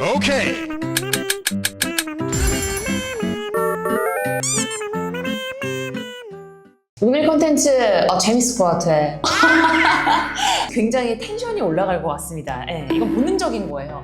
Okay. 오늘 컨텐츠 어, 재밌을 것 같아. 굉장히 텐션이 올라갈 것 같습니다. 예, 이건 본능적인 거예요.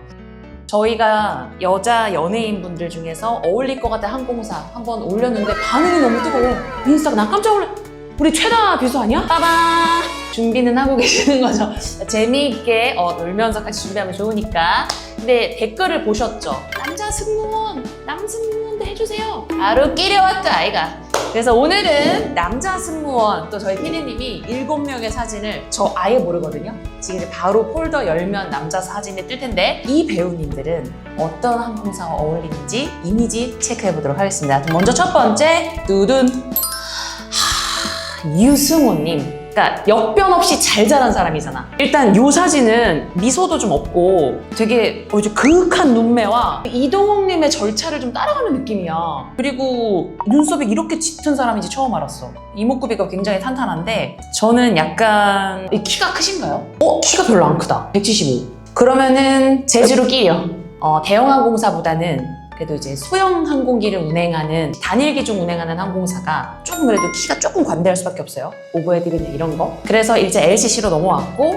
저희가 여자 연예인 분들 중에서 어울릴 것 같은 항공사 한번 올렸는데 반응이 너무 뜨거워. 인스타가 나 깜짝 놀라. 우리 최다 뷰수 아니야? 빠밤! 준비는 하고 계시는 거죠. 재미있게 어, 놀면서 같이 준비하면 좋으니까. 근데 댓글을 보셨죠? 남자 승무원, 남승무원도 해주세요. 바로 끼려왔다, 아이가. 그래서 오늘은 남자 승무원 또 저희 피디님이 일곱 명의 사진을 저 아예 모르거든요. 지금 바로 폴더 열면 남자 사진이 뜰 텐데 이 배우님들은 어떤 항공사와 어울리는지 이미지 체크해 보도록 하겠습니다. 먼저 첫 번째 두둔 하, 유승호님. 그러니까 역변 없이 잘 자란 사람이잖아. 일단 이 사진은 미소도 좀 없고 되게 뭐지 그윽한 눈매와 이동욱님의 절차를 좀 따라가는 느낌이야. 그리고 눈썹이 이렇게 짙은 사람인지 처음 알았어. 이목구비가 굉장히 탄탄한데 저는 약간 이 키가 크신가요? 어 키가 별로 안 크다. 175. 그러면은 제주로 끼요. 어, 대형 항공사보다는 그래도 이제 소형 항공기를 운행하는 단일 기종 운행하는 항공사가 조금 그래도 키가 조금 관대할 수밖에 없어요. 오버헤드이나 이런 거. 그래서 이제 LCC로 넘어왔고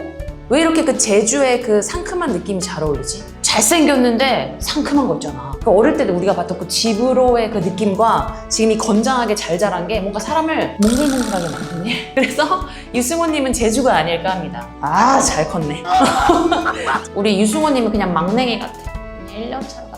왜 이렇게 그 제주의 그 상큼한 느낌이 잘 어울리지? 잘생겼는데 상큼한 거 있잖아. 그 어릴 때 우리가 봤던 그 집으로의 그 느낌과 지금 이 건장하게 잘 자란 게 뭔가 사람을 몽글몽글하게 만드네. 그래서 유승호님은 제주가 아닐까 합니다. 아, 잘 컸네. 우리 유승호님은 그냥 막냉이 같아. 1년 차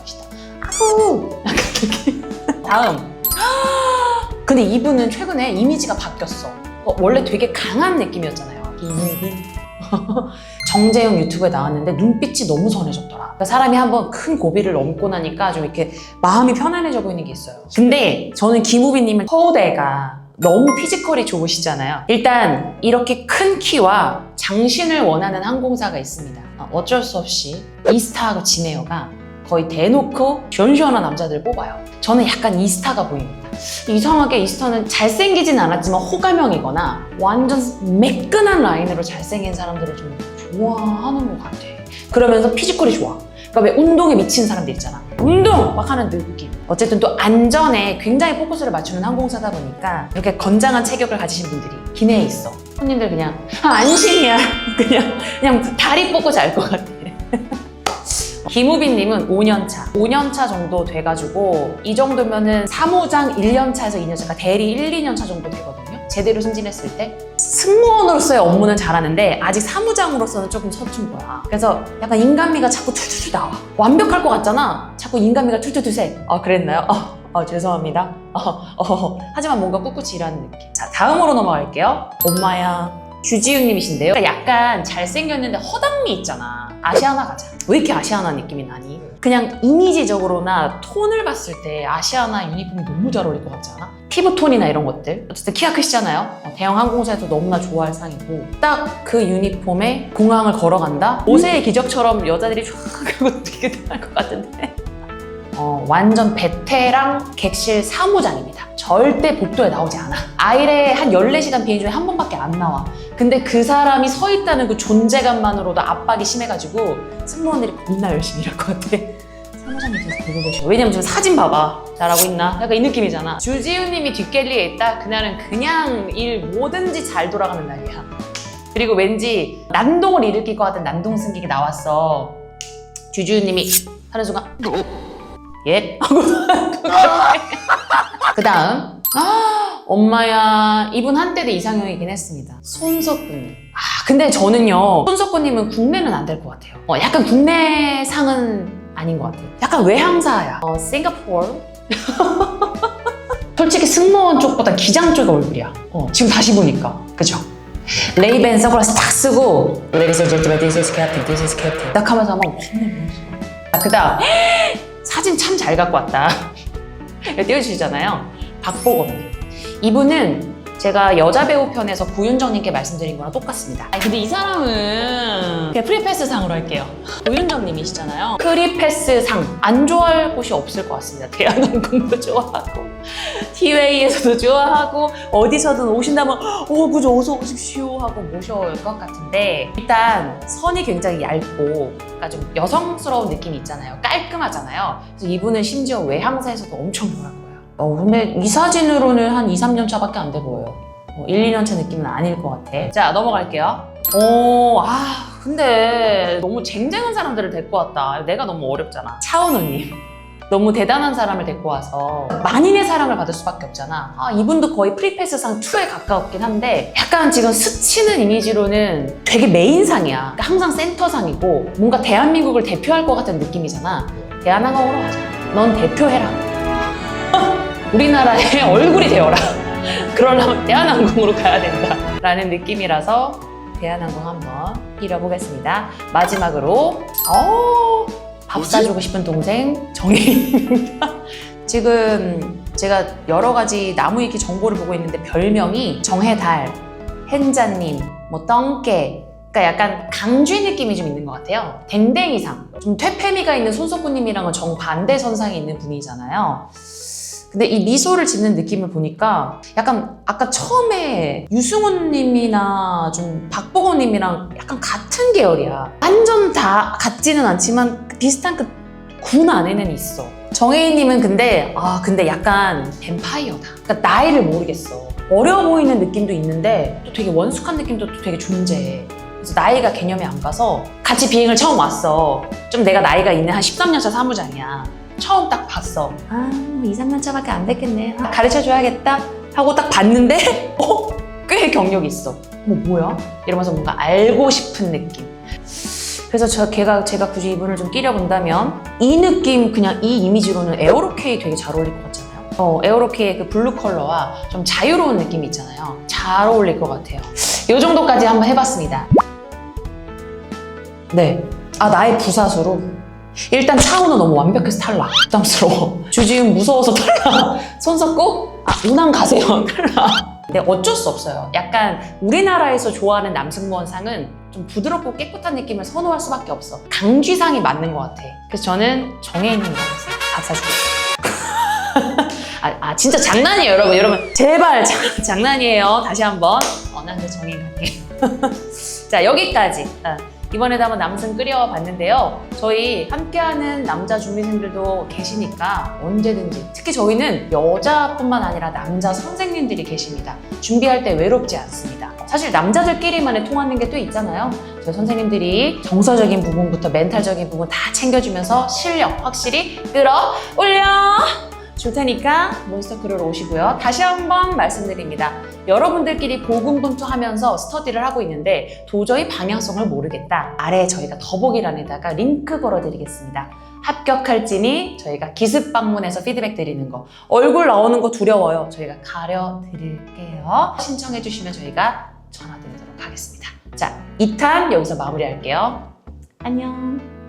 약간. 다음. 근데 이분은 최근에 이미지가 바뀌었어. 어, 원래 되게 강한 느낌이었잖아요. 이무빈. 정재영 유튜브에 나왔는데 눈빛이 너무 선해졌더라. 그러니까 사람이 한번 큰 고비를 넘고 나니까 좀 이렇게 마음이 편안해져 보이는 게 있어요. 근데 저는 김우빈님은 서울대가 너무 피지컬이 좋으시잖아요. 일단 이렇게 큰 키와 장신을 원하는 항공사가 있습니다. 어, 어쩔 수 없이 이스타하고 진에어가 거의 대놓고 시원시원한 남자들 뽑아요. 저는 약간 이스타가 보입니다. 이상하게 이스타는 잘생기진 않았지만 호감형이거나 완전 매끈한 라인으로 잘생긴 사람들을 좀 좋아하는 것 같아. 그러면서 피지컬이 좋아. 그러니까 왜 운동에 미친 사람들 있잖아. 운동 막 하는 느낌. 어쨌든 또 안전에 굉장히 포커스를 맞추는 항공사다 보니까 이렇게 건장한 체격을 가지신 분들이 기내에 있어. 손님들 그냥 아, 안심이야. 그냥 그냥 다리 뻗고 잘 것 같아. 김우빈님은 5년차. 5년차 정도 돼가지고 이 정도면은 사무장 1년차에서 2년차, 그러니까 대리 1, 2년차 정도 되거든요. 제대로 승진했을 때 승무원으로서의 업무는 잘하는데 아직 사무장으로서는 조금 서툰 거야. 그래서 약간 인간미가 자꾸 툴툴툴 나와. 완벽할 것 같잖아. 자꾸 인간미가 툴툴툴 새. 아 그랬나요? 어, 어, 죄송합니다. 어, 어, 하지만 뭔가 꿋꿋이 일하는 느낌. 자 다음으로 넘어갈게요. 엄마야. 주지훈님이신데요. 약간 잘생겼는데 허당미 있잖아. 아시아나 가자. 왜 이렇게 아시아나 느낌이 나니? 그냥 이미지적으로나 톤을 봤을 때 아시아나 유니폼이 너무 잘 어울릴 것 같지 않아? 피부톤이나 이런 것들. 어쨌든 키가 크시잖아요. 어, 대형 항공사에서 너무나 좋아할 상이고 딱 그 유니폼에 공항을 걸어간다? 모세의 기적처럼 여자들이 쫙 하고 되게 대할 것 같은데. 어, 완전 베테랑 객실 사무장입니다. 절대 복도에 나오지 않아. 아일에 한 14시간 비행 중에 한 번밖에 안 나와. 근데 그 사람이 서 있다는 그 존재감만으로도 압박이 심해가지고 승무원들이 겁나 열심히 일할 것 같아. 사무장님 계속 보고 계셔. 왜냐면 지금 사진 봐봐. 잘하고 있나? 약간 이 느낌이잖아. 주지훈님이 뒷갤리에 있다? 그날은 그냥 일 뭐든지 잘 돌아가는 날이야. 그리고 왠지 난동을 일으킬 것 같은 난동 승객이 나왔어. 주지훈님이 하는 순간 예? 하고 그 다음 아 엄마야 이분 한때도 이상형이긴 했습니다. 손석구님. 아 근데 저는요 손석구님은 국내는 안 될 것 같아요. 어, 약간 국내상은 아닌 것 같아요. 약간 외항사야. 어, 싱가포르 솔직히 승무원 쪽보다 기장 쪽의 얼굴이야. 어, 지금 다시 보니까. 그죠? 레이벤 선글라스 딱 쓰고 this is captain, this is captain. 딱 하면서 한번. 겁나 멋있어 아, 그 다음 사진 참 잘 갖고 왔다. 띄워주시잖아요. 박보검님. 이분은 제가 여자 배우 편에서 구윤정님께 말씀드린 거랑 똑같습니다. 아니, 근데 이 사람은 그냥 프리패스 상으로 할게요. 구윤정님이시잖아요. 프리패스 상 안 좋아할 곳이 없을 것 같습니다. 대한항공도 좋아하고 티웨이에서도 좋아하고 어디서든 오신다면 어 그죠 어서 오십시오 하고 모셔올 것 같은데 일단 선이 굉장히 얇고 그러니까 좀 여성스러운 느낌이 있잖아요. 깔끔하잖아요. 그래서 이분은 심지어 외항사에서도 엄청 좋아할 거예요. 어 근데 이 사진으로는 한 2, 3년 차밖에 안 돼 보여요. 뭐 1, 2년 차 느낌은 아닐 것 같아. 자 넘어갈게요. 오, 아 근데 너무 쟁쟁한 사람들을 데리고 왔다. 내가 너무 어렵잖아. 차은우님. 너무 대단한 사람을 데리고 와서 만인의 사랑을 받을 수밖에 없잖아. 아, 이분도 거의 프리패스상 2에 가까웠긴 한데 약간 지금 스치는 이미지로는 되게 메인상이야. 그러니까 항상 센터상이고 뭔가 대한민국을 대표할 것 같은 느낌이잖아. 대한항공으로 가자. 넌 대표해라. 우리나라의 얼굴이 되어라. 그러려면 대한항공으로 가야 된다. 라는 느낌이라서 대한항공 한번 빌어보겠습니다. 마지막으로, 어, 밥? 사주고 싶은 동생 정혜입니다. 지금 제가 여러 가지 나무 위키 정보를 보고 있는데 별명이 정해달, hen자님, 뭐 떵깨, 그러니까 약간 강쥐 느낌이 좀 있는 것 같아요. 댕댕이상, 좀 퇴폐미가 있는 손석구님이랑은 정반대 선상에 있는 분이잖아요. 근데 이 미소를 짓는 느낌을 보니까 약간 아까 처음에 유승훈님이나 좀 박보검님이랑 약간 같은 계열이야. 완전 다 같지는 않지만 그 비슷한 그 군 안에는 있어. 정혜인님은 근데 아 근데 약간 뱀파이어다. 그러니까 나이를 모르겠어. 어려 보이는 느낌도 있는데 또 되게 원숙한 느낌도 또 되게 존재해. 그래서 나이가 개념이 안 가서 같이 비행을 처음 왔어. 좀 내가 나이가 있는 한 13년 차 사무장이야. 처음 딱 봤어. 아, 뭐 2, 3년 차밖에 안 됐겠네. 아, 가르쳐 줘야겠다. 하고 딱 봤는데, 어? 꽤 경력이 있어. 뭐, 뭐야? 이러면서 뭔가 알고 싶은 느낌. 그래서 저 걔가 제가 굳이 이분을 좀 끼려 본다면 이 느낌 그냥 이 이미지로는 에어로케이 되게 잘 어울릴 것 같잖아요. 어, 에어로케이의 그 블루 컬러와 좀 자유로운 느낌이 있잖아요. 잘 어울릴 것 같아요. 이 정도까지 한번 해봤습니다. 네. 아 나의 부사수로 일단 차은우 너무 완벽해서 탈락. 부담스러워. 주지은 무서워서 탈락. 손 섞고 아 운항 가세요. 탈락. 근데 어쩔 수 없어요. 약간 우리나라에서 좋아하는 남승무원상은 좀 부드럽고 깨끗한 느낌을 선호할 수밖에 없어. 강쥐상이 맞는 것 같아. 그래서 저는 정혜인님 가겠습니다. 밥 사줄게요. 아, 아, 진짜 장난이에요 여러분. 여러분 제발 장, 장난이에요. 다시 한번. 어, 난 그래서 정혜인 갈게. 자 여기까지. 어, 이번에도 한번 남승 끓여봤는데요. 저희 함께하는 남자 준비생들도 계시니까 언제든지 특히 저희는 여자뿐만 아니라 남자 선생님들이 계십니다. 준비할 때 외롭지 않습니다. 사실 남자들끼리만의 통하는 게 또 있잖아요. 저희 선생님들이 정서적인 부분부터 멘탈적인 부분 다 챙겨주면서 실력 확실히 끌어올려 줄 테니까 몬스터 크루로 오시고요. 다시 한번 말씀드립니다. 여러분들끼리 고군분투하면서 스터디를 하고 있는데 도저히 방향성을 모르겠다. 아래 저희가 더보기란에다가 링크 걸어드리겠습니다. 합격할지니 저희가 기습 방문해서 피드백 드리는 거. 얼굴 나오는 거 두려워요. 저희가 가려드릴게요. 신청해 주시면 저희가 전화드리도록 하겠습니다. 자, 2탄 여기서 마무리할게요. 안녕.